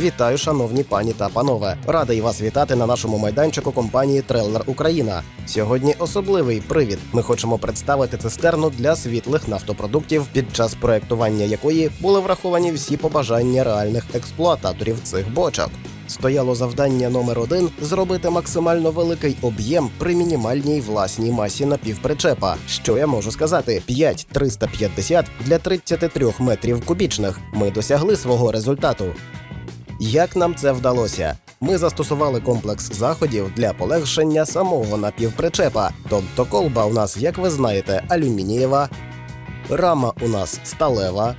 Вітаю, шановні пані та панове. Радий вас вітати на нашому майданчику компанії Треллер Україна. Сьогодні особливий привід. Ми хочемо представити цистерну для світлих нафтопродуктів, під час проектування якої були враховані всі побажання реальних експлуататорів цих бочок. Стояло завдання номер один зробити максимально великий об'єм при мінімальній власній масі напівпричепа. Що я можу сказати? 5350 для 33 метрів кубічних. Ми досягли свого результату. Як нам це вдалося? Ми застосували комплекс заходів для полегшення самого напівпричепа. Тобто колба у нас, як ви знаєте, алюмінієва, рама у нас сталева.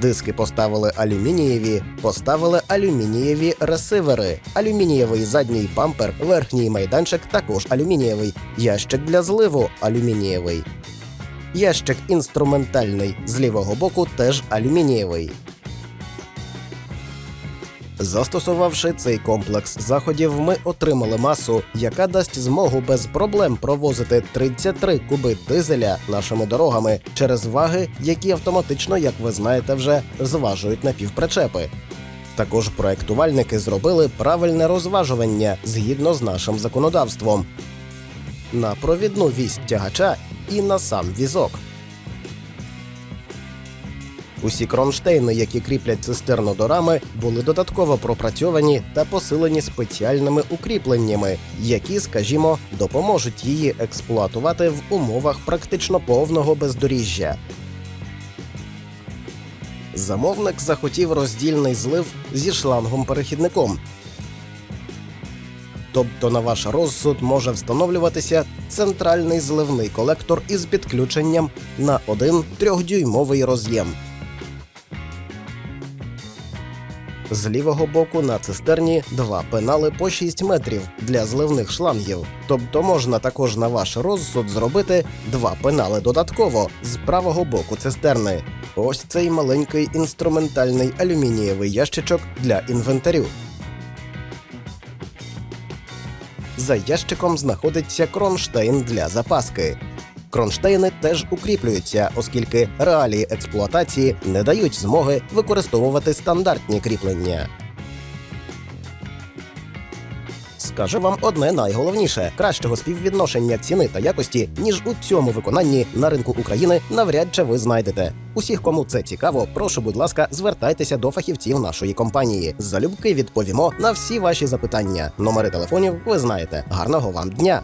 Диски поставили алюмінієві, поставили алюмінієві ресивери, алюмінієвий задній бампер, верхній майданчик також алюмінієвий, ящик для зливу алюмінієвий. Ящик інструментальний з лівого боку теж алюмінієвий. Застосувавши цей комплекс заходів, ми отримали масу, яка дасть змогу без проблем провозити 33 куби дизеля нашими дорогами через ваги, які автоматично, як ви знаєте, вже зважують напівпричепи. Також проектувальники зробили правильне розважування згідно з нашим законодавством на провідну вість тягача і на сам візок. Усі кронштейни, які кріплять цистерну до рами, були додатково пропрацьовані та посилені спеціальними укріпленнями, які, скажімо, допоможуть її експлуатувати в умовах практично повного бездоріжжя. Замовник захотів роздільний злив зі шлангом-перехідником. Тобто на ваш розсуд може встановлюватися центральний зливний колектор із підключенням на один трьохдюймовий роз'єм. З лівого боку на цистерні два пенали по 6 метрів для зливних шлангів. Тобто можна також на ваш розсуд зробити два пенали додатково з правого боку цистерни. Ось цей маленький інструментальний алюмінієвий ящичок для інвентарю. За ящиком знаходиться кронштейн для запаски. Кронштейни теж укріплюються, оскільки реалії експлуатації не дають змоги використовувати стандартні кріплення. Скажу вам одне найголовніше: кращого співвідношення ціни та якості, ніж у цьому виконанні на ринку України, навряд чи ви знайдете. Усіх, кому це цікаво, прошу, будь ласка, звертайтеся до фахівців нашої компанії. Залюбки відповімо на всі ваші запитання. Номери телефонів ви знаєте. Гарного вам дня!